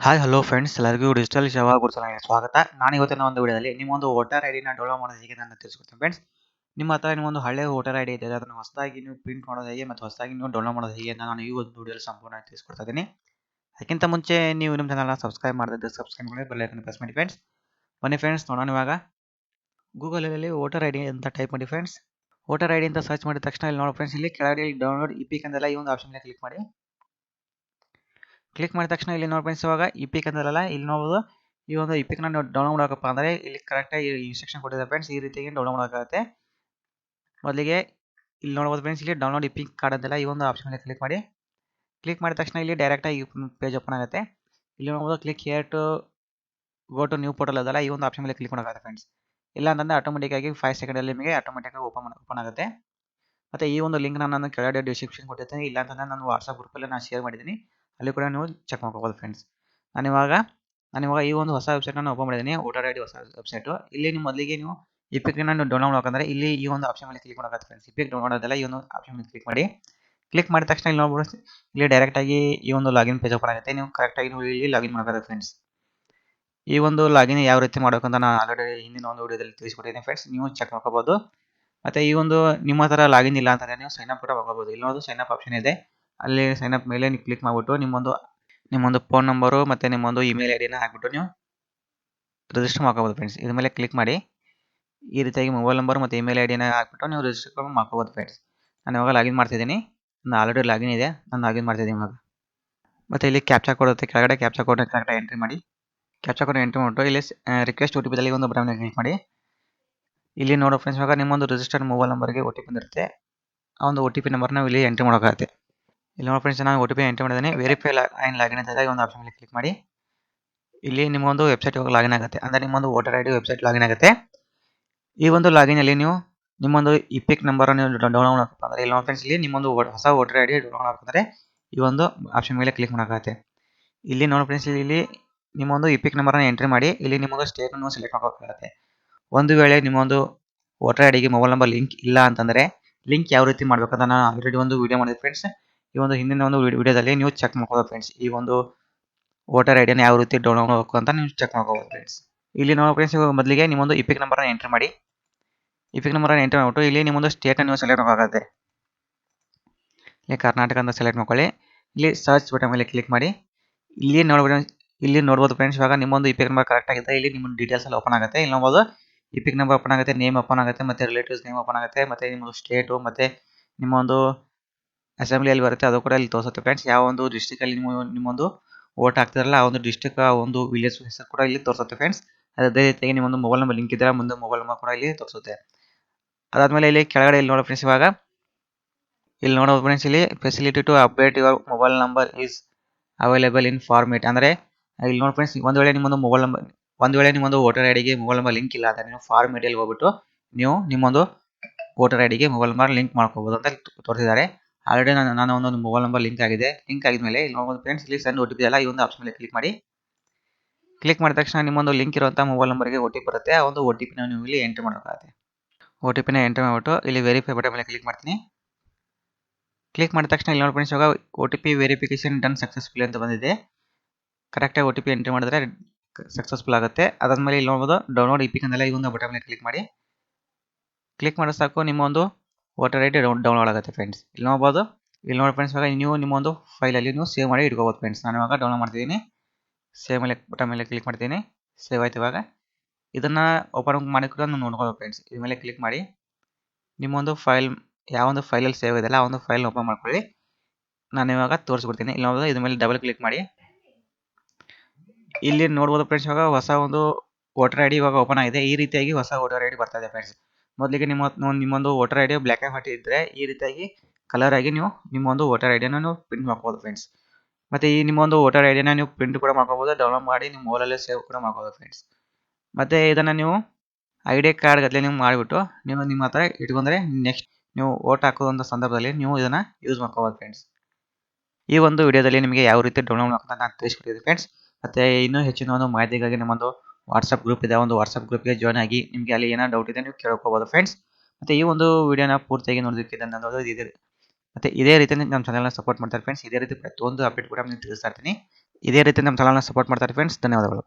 Hi hello friends ಎಲ್ಲರಿಗೂ digital ಶವಾಗ ಗುರುತಿಗೆ ಸ್ವಾಗತ. ನಾನು ಇವತ್ತಿನ ಒಂದು ವಿಡಿಯೋದಲ್ಲಿ ನಿಮ್ಮೊಂದು ವೋಟರ್ ಐ ಡಿನ ಡೌನ್ಲೋಡ್ ಮಾಡೋದು ಹೇಗೆ ನಾನು ತಿಳಿಸ್ಕೊಡ್ತೀನಿ ಫ್ರೆಂಡ್ಸ್ ನಿಮ್ಮ ಹತ್ರ ನಿಮ್ಮೊಂದು ಹಳೆ ವೋಟರ್ ಐ ಡಿ ಇದೆ. ಅದನ್ನು ಹೊಸದಾಗಿ ನೀವು ಪ್ರಿಂಟ್ ಮಾಡೋದು ಹೇಗೆ ಮತ್ತು ಹೊಸದಾಗಿ ನೀವು ಡೌನ್ಲೋಡ್ ಮಾಡೋದು ಹೇಗೆ ಅಂತ ನಾನು ಈ ಒಂದು ವಿಡಿಯೋದಲ್ಲಿ ಸಂಪೂರ್ಣ ತಿಳಿಸ್ಕೊಡ್ತಾ ಅದಕ್ಕಿಂತ ಮುಂಚೆ ನೀವು ನಿಮ್ಮ ಚಾನಲ್ನ ಸಬ್ಸ್ಕ್ರೈಬ್ ಮಾಡಿದ್ರೆ ಸಬ್ಸ್ಕ್ರೈಬ್ ಮಾಡಿ ಬೆಲ್ಲೈಕನ್ ಪ್ರೆಸ್ ಮಾಡಿ ಫ್ರೆಂಡ್ಸ್ ಬನ್ನಿ ಫ್ರೆಂಡ್ಸ್ ನೋಡೋಣ ಇವಾಗ. ಗೂಗಲಲ್ಲಿ ವೋಟರ್ ಐ ಡಿ ಅಂತ ಟೈಪ್ ಮಾಡಿ ಫ್ರೆಂಡ್ಸ್ ವೋಟರ್ ಐ ಡಿ ಅಂತ ಸರ್ಚ್ ಮಾಡಿದ ತಕ್ಷಣ ಇಲ್ಲಿ ನೋಡಿ ಫ್ರೆಂಡ್ಸ್ ಇಲ್ಲಿ ಕೆಳಗಡೆ ಡೌನ್ಲೋಡ್ ಇ ಪಿಕ್ ಕಂದೆಲ್ಲ ಈ ಒಂದು ಆಪ್ಷನ್ ಕ್ಲಿಕ್ ಮಾಡಿ. ಕ್ಲಿಕ್ ಮಾಡಿದ ತಕ್ಷಣ ಇಲ್ಲಿ ನೋಡಿ ಫ್ರೆಂಡ್ಸ್ ಇವಾಗ ಇ ಪಿಕ್ ಅಂದ್ರಲ್ಲ, ಇಲ್ಲಿ ನೋಡ್ಬೋದು. ಈ ಒಂದು ಇ ಪಿಕ್ ನೀವು ಡೌನ್ಲೋಡ್ ಮಾಡಬೇಕಪ್ಪ ಅಂದರೆ ಇಲ್ಲಿ ಕರೆಕ್ಟಾಗಿ ಇನ್ಸ್ಟ್ರಕ್ಷನ್ ಕೊಟ್ಟಿದ್ದಾರೆ ಫ್ರೆಂಡ್ಸ್ ಈ ರೀತಿಯಾಗಿ ಡೌನ್ಲೋಡ್ ಮಾಡೋಕ್ಕಾಗುತ್ತೆ. ಮೊದಲಿಗೆ ಇಲ್ಲಿ ನೋಡ್ಬೋದು ಫ್ರೆಂಡ್ಸ್ ಇಲ್ಲಿ ಡೌನ್ಲೋಡ್ ಇ ಪಿಕ್ ಕಾರ್ಡ್ ಅಂತೆಲ್ಲ ಈ ಒಂದು ಆಪ್ಷನ್ ಮೇಲೆ ಕ್ಲಿಕ್ ಮಾಡಿ. ಕ್ಲಿಕ್ ಮಾಡಿದ ತಕ್ಷಣ ಇಲ್ಲಿ ಡೈರೆಕ್ಟಾಗಿ ಪೇಜ್ ಓಪನ್ ಆಗುತ್ತೆ. ಇಲ್ಲಿ ನೋಡ್ಬೋದು click here to go to new portal ಅದಲ್ಲ ಈ ಒಂದು ಆಪ್ಷನ್ ಮೇಲೆ ಕ್ಲಿಕ್ ಮಾಡೋಕ್ಕಾಗುತ್ತೆ ಫ್ರೆಂಡ್ಸ್ ಇಲ್ಲ ಅಂತಂದರೆ ಆಟೋಮೆಟಿಕ್ಕಾಗಿ ಫೈವ್ ಸೆಕೆಂಡಲ್ಲಿ ನಿಮಗೆ ಆಟೋಮೆಟಿಕ್ಕಾಗಿ ಓಪನ್ ಓಪನ್ ಆಗುತ್ತೆ. ಮತ್ತು ಈ ಒಂದು ಲಿಂಕ್ ನಾನು ಕೆಳಗಡೆ ಡಿಸ್ಕ್ರಿಪ್ಷನ್ ಕೊಟ್ಟಿರ್ತೀನಿ. ಇಲ್ಲ ಅಂತಂದರೆ ನಾನು ವಾಟ್ಸಪ್ ಗ್ರೂಪಲ್ಲಿ ನಾನು ಶೇರ್ ಮಾಡಿದ್ದೀನಿ. ಅಲ್ಲಿ ಕೂಡ ನೀವು ಚೆಕ್ ಮಾಡ್ಕೋಬೋದು ಫ್ರೆಂಡ್ಸ್ ನಾನು ಇವಾಗ ನಾನು ಇವಾಗ ಈ ಒಂದು ಹೊಸ ವೆಬ್ಸೈಟ್ನ ಓಪನ್ ಮಾಡಿದ್ದೀನಿ ವೋಟರ್ ಐ ಡಿ ಹೊಸ ವೆಬ್ಸೈಟು ಇಲ್ಲಿ ನೀವು ಮೊದಲಿಗೆ ನೀವು ಈ ನಾನು ಡೌನ್ಲೋಡ್ ಮಾಡ್ಬೇಕಂದ್ರೆ ಇಲ್ಲಿ ಈ ಒಂದು ಆಪ್ಷನ್ ಮೇಲೆ ಕ್ಲಿಕ್ ಮಾಡೋಕೆ ಫ್ರೆಂಡ್ಸ್ ಇಪಿಕ್ ಪಿಕ್ ಡೌನ್ಲೋಡ್ ಮಾಡೋದಲ್ಲ ಈ ಒಂದು ಆಪ್ಷನ್ ಮೇಲೆ ಕ್ಲಿಕ್ ಮಾಡಿ. ಕ್ಲಿಕ್ ಮಾಡಿದ ತಕ್ಷಣ ಇಲ್ಲಿ ನೋಡ್ಬೋದು ಇಲ್ಲಿ ಡೈರೆಕ್ಟಾಗಿ ಈ ಒಂದು ಲಾಗಿನ್ ಪೇಜ್ ಓಪನ್ ಆಗುತ್ತೆ. ನೀವು ಕರೆಕ್ಟಾಗಿ ನೀವು ಇಲ್ಲಿ ಲಾಗಿನ್ ಮಾಡೋಕ್ಕಾಗುತ್ತೆ ಫ್ರೆಂಡ್ಸ್ ಈ ಒಂದು ಲಾಗಿನ್ ಯಾವ ರೀತಿ ಮಾಡಬೇಕಂತ ನಾನು ಆಲ್ರೆಡಿ ಹಿಂದಿನ ಒಂದು ವಿಡಿಯೋದಲ್ಲಿ ತಿಳಿಸ್ಕೊಟ್ಟಿದ್ದೀನಿ ಫ್ರೆಂಡ್ಸ್ ನೀವು ಚೆಕ್ ಮಾಡ್ಕೋಬೋದು. ಮತ್ತು ಈ ಒಂದು ನಿಮ್ಮ ಹತ್ರ ಲಾಗಿನ್ ಇಲ್ಲ ಅಂತಂದರೆ ನೀವು ಸೈನ್ ಅಪ್ ಕೂಡ ಹೋಗಬಹುದು ಇಲ್ಲೊಂದು ಸೈನ್ ಅಪ್ ಆಪ್ಷನ್ ಇದೆ. ಅಲ್ಲಿ ಸೈನ್ ಅಪ್ ಮೇಲೆ ನೀವು ಕ್ಲಿಕ್ ಮಾಡಿಬಿಟ್ಟು ನಿಮ್ಮೊಂದು ನಿಮ್ಮೊಂದು ಫೋನ್ ನಂಬರು ಮತ್ತು ನಿಮ್ಮೊಂದು ಇಮೇಲ್ ಐ ಡಿನ ಹಾಕ್ಬಿಟ್ಟು ನೀವು ರಿಜಿಸ್ಟರ್ ಮಾಡ್ಕೋಬೋದು ಫ್ರೆಂಡ್ಸ್ ಇದ್ರ ಮೇಲೆ ಕ್ಲಿಕ್ ಮಾಡಿ ಈ ರೀತಿಯಾಗಿ ಮೊಬೈಲ್ ನಂಬರ್ ಮತ್ತು ಇಮೇಲ್ ಐ ಡಿನ ಹಾಕ್ಬಿಟ್ಟು ನೀವು ರಿಜಿಸ್ಟರ್ ಮಾಡ್ಕೋಬೋದು ಫ್ರೆಂಡ್ಸ್ ನಾನು ಇವಾಗ ಲಾಗಿನ್ ಮಾಡ್ತಿದ್ದೀನಿ. ನಾನು ಆಲ್ರೆಡಿ ಲಾಗಿನ್ ಇದೆ. ನಾನು ಲಾಗಿನ್ ಮಾಡ್ತಿದ್ದೀನಿ ಇವಾಗ. ಮತ್ತು ಇಲ್ಲಿ ಕ್ಯಾಪ್ಚಾ ಕೊಡುತ್ತೆ ಕೆಳಗಡೆ ಕ್ಯಾಪ್ಚಾ ಕೋಡ್ ಕರೆಕ್ಟಾಗಿ ಎಂಟ್ರಿ ಮಾಡಿ. ಕ್ಯಾಪ್ಚಾ ಕೋಡ್ ಎಂಟ್ರಿ ಮಾಡಿಬಿಟ್ಟು ಇಲ್ಲಿ ರಿಕ್ವೆಸ್ಟ್ ಒ ಟಿ ಪಿದಲ್ಲಿ ಒಂದು ಬಟನ್ ಕ್ಲಿಕ್ ಮಾಡಿ. ಇಲ್ಲಿ ನೋಡೋ ಫ್ರೆಂಡ್ಸ್ ಇವಾಗ ನಿಮ್ಮೊಂದು ರಿಜಿಸ್ಟರ್ಡ್ ಮೊಬೈಲ್ ನಂಬರ್ಗೆ ಒ ಟಿ ಪಿ ಬಂದಿರುತ್ತೆ. ಆ ಒಂದು ಒ ಟಿ ಪಿ ನಂಬರ್ನ ಇಲ್ಲಿ ಎಂಟ್ರಿ ಮಾಡೋಕ್ಕಾಗುತ್ತೆ. ಇಲ್ಲಿ ನೋಡಿ ಫ್ರೆಂಡ್ಸ್ ನಾನು ಒ ಟಿ ಪಿ ಎಂಟ್ರಿ ಮಾಡಿದ್ದೀನಿ. ವೆರಿಫೈ ಆ್ಯಂಡ್ ಲಾಗಿನ್ ಅಂತ ಒಂದು ಆಪ್ಷನ್ ಮೇಲೆ ಕ್ಲಿಕ್ ಮಾಡಿ. ಇಲ್ಲಿ ನಿಮ್ಮೊಂದು ವೆಬ್ಸೈಟ್ ಇವಾಗ ಲಾಗಿನ್ ಆಗುತ್ತೆ. ಅಂದರೆ ನಿಮ್ಮೊಂದು voter I D website login ಆಗುತ್ತೆ. ಈ ಒಂದು ಲಾಗಿನಲ್ಲಿ ನೀವು ನಿಮ್ಮೊಂದು ಇಪಿಕ್ ಪಿಕ್ ನೀವು ಡೌನ್ಲೋಡ್ ಅಂದರೆ ಇಲ್ಲಿ ನೋಡಿ ಫ್ರೆಂಡ್ಸ್ ಇಲ್ಲಿ ನಿಮ್ಮೊಂದು ಹೊಸ ವೋಟರ್ ಐ ಡಿ ಡೌನ್ಲೋಡ್ ಮಾಡ್ಬೇಕಂದ್ರೆ ಈ ಒಂದು ಆಪ್ಷನ್ ಮೇಲೆ ಕ್ಲಿಕ್ ಮಾಡೋಕ್ಕಾಗುತ್ತೆ. ಇಲ್ಲಿ ನೋಡಿ ಫ್ರೆಂಡ್ಸ್ ಇಲ್ಲಿ ನಿಮ್ಮೊಂದು ಇಪಿಕ್ ಪಿಕ್ ನಂಬರನ್ನು ಎಂಟ್ರಿ ಮಾಡಿ. ಇಲ್ಲಿ ನಿಮ್ಮೊಂದು ಸ್ಟೇಟನ್ನು ಸೆಲೆಕ್ಟ್ ಮಾಡ್ಕೋಬೇಕಾಗುತ್ತೆ ಒಂದು ವೇಳೆ ನಿಮ್ಮೊಂದು ವೋಟರ್ ಐ ಡಿಗೆ ಮೊಬೈಲ್ ನಂಬರ್ ಲಿಂಕ್ ಇಲ್ಲ ಅಂತಂದರೆ ಲಿಂಕ್ ಯಾವ ರೀತಿ ಮಾಡಬೇಕಂತ ನಾನು ಆಲ್ರೆಡಿ ಒಂದು ವೀಡಿಯೋ ಮಾಡಿದೆ ಫ್ರೆಂಡ್ಸ್ ಈ ಒಂದು ಹಿಂದಿನ ಒಂದು ವಿಡಿಯೋದಲ್ಲಿ ನೀವು ಚೆಕ್ ಮಾಡ್ಕೋಬೋದು ಫ್ರೆಂಡ್ಸ್ ಈ ಒಂದು ವೋಟರ್ ಐಡಿಯನ್ನು ಯಾವ ರೀತಿ ಡೌನ್ಲೋಡ್ ಮಾಡಬೇಕು ಅಂತ ನೀವು ಚೆಕ್ ಮಾಡ್ಕೋಬೋದು ಫ್ರೆಂಡ್ಸ್ ಇಲ್ಲಿ ನಾವು ಫ್ರೆಂಡ್ಸ್ ಮೊದಲಿಗೆ ನಿಮ್ಮೊಂದು ಇ ಪಿಕ್ ನಂಬರನ್ನು ಎಂಟ್ರಿ ಮಾಡಿ. ಇ ಪಿಕ್ ನಂಬರನ್ನು ಎಂಟ್ರಿ ಮಾಡಿಬಿಟ್ಟು ಇಲ್ಲಿ ನಿಮ್ಮೊಂದು ಸ್ಟೇಟನ್ನು ನೀವು ಸೆಲೆಕ್ಟ್ ಮಾಡೋಕ್ಕಾಗುತ್ತೆ ಇಲ್ಲಿ ಕರ್ನಾಟಕ ಅಂತ ಸೆಲೆಕ್ಟ್ ಮಾಡ್ಕೊಳ್ಳಿ. ಇಲ್ಲಿ ಸರ್ಚ್ ಬಟನ್ ಮೇಲೆ ಕ್ಲಿಕ್ ಮಾಡಿ. ಇಲ್ಲಿ ನೋಡ್ಬೋದು ಇಲ್ಲಿ ನೋಡ್ಬೋದು ಫ್ರೆಂಡ್ಸ್ ಇವಾಗ ನಿಮ್ಮೊಂದು ಇ ಪಿಕ್ ನಂಬರ್ ಕರೆಕ್ಟ್ ಆಗಿದೆ ಇಲ್ಲಿ ನಿಮ್ಮ ಡೀಟೇಲ್ಸ್ ಎಲ್ಲ ಓಪನ್ ಆಗುತ್ತೆ. ಇಲ್ಲಿ ನೋಡ್ಬೋದು ಇ ಪಿಕ್ ನಂಬರ್ ಓಪನ್ ಆಗುತ್ತೆ ನೇಮ್ ಓಪನ್ ಆಗುತ್ತೆ, ಮತ್ತು ರಿಲೇಟಿವ್ಸ್ ನೇಮ್ ಓಪನ್ ಆಗುತ್ತೆ, ಮತ್ತು ನಿಮ್ಮದು ಸ್ಟೇಟು ಮತ್ತು ನಿಮ್ಮ ಒಂದು ಅಸೆಂಬ್ಲಿಯಲ್ಲಿ ಬರುತ್ತೆ, ಅದು ಕೂಡ ಇಲ್ಲಿ ತೋರಿಸುತ್ತೆ. ಫ್ರೆಂಡ್ಸ್ ಯಾವ ಒಂದು ಡಿಸ್ಟಿಕಲ್ಲಿ ನಿಮ್ಮ, ನಿಮ್ಮೊಂದು ಓಟ್ ಹಾಕ್ತಿರಲ್ಲ ಆ ಒಂದು ಡಿಸ್ಟಿಕ್ ಒಂದು ವಿಲೇಜ್ ಹೆಸರು ಕೂಡ ಇಲ್ಲಿ ತೋರಿಸುತ್ತೆ ಫ್ರೆಂಡ್ಸ್ ಅದೇ ರೀತಿಯಾಗಿ ನಿಮ್ಮೊಂದು ಮೊಬೈಲ್ ನಂಬರ್ ಲಿಂಕ್ ಇದ್ದರೆ ಮುಂದೆ ಮೊಬೈಲ್ ನಂಬರ್ ಕೂಡ ಇಲ್ಲಿ ತೋರಿಸುತ್ತೆ. ಅದಾದಮೇಲೆ ಇಲ್ಲಿ ಕೆಳಗಡೆ ಇಲ್ಲಿ ನೋಡೋ ಫ್ರೆಂಡ್ಸ್ ಇವಾಗ. ಇಲ್ಲಿ ನೋಡೋ ಫ್ರೆಂಡ್ಸ್ ಇಲ್ಲಿ facility to update your mobile number is available in format ಅಂದರೆ, ಇಲ್ಲಿ ನೋಡಿ ಫ್ರೆಂಡ್ಸ್ ಒಂದು ವೇಳೆ ನಿಮ್ಮೊಂದು ಮೊಬೈಲ್ ನಂಬರ್ ಒಂದು ವೇಳೆ ನಿಮ್ಮೊಂದು ವೋಟರ್ ಐ ಡಿಗೆ ಮೊಬೈಲ್ ನಂಬರ್ ಲಿಂಕ್ ಇಲ್ಲ, ಅಂದರೆ ನೀವು ಫಾರ್ಮೇಟಲ್ಲಿ ಹೋಗ್ಬಿಟ್ಟು ನೀವು ನಿಮ್ಮೊಂದು ವೋಟರ್ ಐ ಡಿಗೆ ಮೊಬೈಲ್ ನಂಬರ್ ಲಿಂಕ್ ಮಾಡ್ಕೋಬೋದು ಅಂತ ತೋರಿಸಿದ್ದಾರೆ. ಆಲ್ರೆಡಿ ನಾನು ನಾನು ಒಂದೊಂದು ಮೊಬೈಲ್ ನಂಬರ್ ಲಿಂಕ್ ಆಗಿದೆ. ಲಿಂಕ್ ಆಗಿದ್ಮೇಲೆ ಇಲ್ಲಿ ಒಂದು ಫ್ರೆಂಡ್ಸ್ ಇಲ್ಲಿ ಸೆಂಡ್ ಒ ಟಿ ಪಿ ಎಲ್ಲ ಈ ಒಂದು ಆಪ್ಷನ್ ಮೇಲೆ ಕ್ಲಿಕ್ ಮಾಡಿ. ಕ್ಲಿಕ್ ಮಾಡಿದ ತಕ್ಷಣ ನಿಮ್ಮೊಂದು ಲಿಂಕ್ ಇರುವಂಥ ಮೊಬೈಲ್ ನಂಬರ್ಗೆ ಒ ಟಿ ಪಿ ಬರುತ್ತೆ. ಆ ಒಂದು ಒ ಟಿ ಪಿನ ನೀವು ಇಲ್ಲಿ ಎಂಟ್ರಿ ಮಾಡಬೇಕಾಗುತ್ತೆ ಒ ಟಿ ಪಿನ ಎಂಟ್ರಿ ಮಾಡಿಬಿಟ್ಟು ಇಲ್ಲಿ ವೆರಿಫೈ ಬಟನ್ ಮೇಲೆ ಕ್ಲಿಕ್ ಮಾಡ್ತೀನಿ. ಕ್ಲಿಕ್ ಮಾಡಿದ ತಕ್ಷಣ ಇಲ್ಲಿ ನೋಡಿ ಫ್ರೆಂಡ್ಸ್ ಇವಾಗ O T P verification done successful ಅಂತ ಬಂದಿದೆ. ಕರೆಕ್ಟಾಗಿ ಒ ಟಿ ಪಿ ಎಂಟ್ರಿ ಮಾಡಿದ್ರೆ ಸಕ್ಸಸ್ಫುಲ್ ಆಗುತ್ತೆ. ಅದಾದಮೇಲೆ ಇಲ್ಲಿ ನೋಡ್ಬೋದು ಡೌನ್ಲೋಡ್ ಇ ಪಿ ಕಂದಲ್ಲ ಈ ಒಂದು ಬಟನ್ ಮೇಲೆ ಕ್ಲಿಕ್ ಮಾಡಿ. ಕ್ಲಿಕ್ ಮಾಡಿದ ಸಾಕು, ನಿಮ್ಮ ಒಂದು ವೋಟರ್ ಡಿ ಡೌನ್ ಡೌನ್ಲೋಡ್ ಆಗುತ್ತೆ ಫ್ರೆಂಡ್ಸ್ ಇಲ್ಲಿ ನೋಡ್ಬೋದು. ಇಲ್ಲಿ ನೋಡಿ ಫ್ರೆಂಡ್ಸ್ ಇವಾಗ ನೀವು ನಿಮ್ಮೊಂದು ಫೈಲಲ್ಲಿ ನೀವು ಸೇವ್ ಮಾಡಿ ಇಟ್ಕೋಬೋದು ಫ್ರೆಂಡ್ಸ್ ನಾನು ಇವಾಗ ಡೌನ್ಲೋಡ್ ಮಾಡ್ತಿದ್ದೀನಿ. ಸೇವ್ ಮೇಲೆ ಬಟನ್ ಮೇಲೆ ಕ್ಲಿಕ್ ಮಾಡ್ತೀನಿ. ಸೇವ್ ಆಯ್ತು ಇವಾಗ. ಇದನ್ನು ಓಪನ್ ಮಾಡಿ ಕೂಡ ನಾನು ನೋಡ್ಕೋಬೋದು ಫ್ರೆಂಡ್ಸ್ ಇದ್ರ ಮೇಲೆ ಕ್ಲಿಕ್ ಮಾಡಿ. ನಿಮ್ಮೊಂದು ಫೈಲ್ ಯಾವೊಂದು ಫೈಲಲ್ಲಿ ಸೇವ್ ಇದೆಯಲ್ಲ ಆ ಒಂದು ಫೈಲ್ ಓಪನ್ ಮಾಡ್ಕೊಳ್ಳಿ. ನಾನು ಇವಾಗ ತೋರಿಸ್ಬಿಡ್ತೀನಿ. ಇಲ್ಲಿ ನೋಡೋದು ಇದ್ರ ಮೇಲೆ ಡಬಲ್ ಕ್ಲಿಕ್ ಮಾಡಿ. ಇಲ್ಲಿ ನೋಡ್ಬೋದು ಫ್ರೆಂಡ್ಸ್ ಇವಾಗ ಹೊಸ ಒಂದು ವೋಟರ್ ಐ ಡಿ ಇವಾಗ ಓಪನ್ ಆಗಿದೆ. ಈ ರೀತಿಯಾಗಿ ಹೊಸ ವೋಟರ್ ಐ ಡಿ ಬರ್ತಾ ಇದೆ ಫ್ರೆಂಡ್ಸ್ ಮೊದಲಿಗೆ ನಿಮ್ಮ ನಿಮ್ಮೊಂದು voter I D black and white ಇದ್ದರೆ ಈ ರೀತಿಯಾಗಿ ಕಲರ್ ಆಗಿ ನೀವು ನಿಮ್ಮೊಂದು ವೋಟರ್ ಐ ನೀವು ಪ್ರಿಂಟ್ ಮಾಡ್ಕೋಬೋದು ಫ್ರೆಂಡ್ಸ್ ಮತ್ತು ಈ ನಿಮ್ಮೊಂದು ವೋಟರ್ ಐ ಡಿನ ನೀವು ಪ್ರಿಂಟ್ ಕೂಡ ಮಾಡ್ಕೋಬೋದು ಡೌನ್ಲೋಡ್ ಮಾಡಿ ನಿಮ್ಮ ಮೊಬೈಲಲ್ಲೇ ಸೇವ್ ಕೂಡ ಮಾಡ್ಕೋಬೋದು ಫ್ರೆಂಡ್ಸ್ ಮತ್ತು ಇದನ್ನು ನೀವು ಐ ಡಿ ಕಾರ್ಡ್ ಗಟ್ಟಲೆ ನೀವು ಮಾಡಿಬಿಟ್ಟು ನೀವು ನಿಮ್ಮ ಹತ್ರ ಇಟ್ಕೊಂಡ್ರೆ ನೆಕ್ಸ್ಟ್ ನೀವು ವೋಟ್ ಹಾಕೋದಂಥ ಸಂದರ್ಭದಲ್ಲಿ ನೀವು ಇದನ್ನು ಯೂಸ್ ಮಾಡ್ಕೋಬೋದು ಫ್ರೆಂಡ್ಸ್ ಈ ಒಂದು ವಿಡಿಯೋದಲ್ಲಿ ನಿಮಗೆ ಯಾವ ರೀತಿ ಡೌನ್ಲೋಡ್ ಮಾಡ್ಕೊಂಡು ನಾನು ತಿಳಿಸ್ಕೊಟ್ಟಿದ್ದೆ ಫ್ರೆಂಡ್ಸ್ ಮತ್ತು ಇನ್ನೂ ಹೆಚ್ಚಿನ ಒಂದು ಮಾಹಿತಿಗಾಗಿ ನಮ್ಮೊಂದು ವಾಟ್ಸಪ್ ಗ್ರೂಪ್ ಇದೆ, ಒಂದು ವಾಟ್ಸಪ್ ಗ್ರೂಪ್ಗೆ ಜಾಯ್ನ್ ಆಗಿ ನಿಮಗೆ ಅಲ್ಲಿ ಏನೋ ಡೌಟ್ ಇದೆ ನೀವು ಕೇಳ್ಕೋಬೋದು ಫ್ರೆಂಡ್ಸ್ ಮತ್ತು ಈ ಒಂದು ವಿಡಿಯೋನ ಪೂರ್ತಿಯಾಗಿ ನೋಡೋದಕ್ಕೆ ಇದೆ ಮತ್ತು ಇದೇ ರೀತಿ ನಮ್ಮ ಚಾನಲ್ನ ಸಪೋರ್ಟ್ ಮಾಡ್ತಾರೆ ಫ್ರೆಂಡ್ಸ್ ಇದೇ ರೀತಿ ಪ್ರತಿಯೊಂದು ಅಪ್ಡೇಟ್ ಕೂಡ ನಾನು ತಿಳಿಸ್ತಾ ಇರ್ತೀನಿ. ಇದೇ ರೀತಿ ನಮ್ಮ ಚಾನಲ್ನ ಸಪೋರ್ಟ್ ಮಾಡ್ತಾರೆ ಫ್ರೆಂಡ್ಸ್ ಧನ್ಯವಾದಗಳು.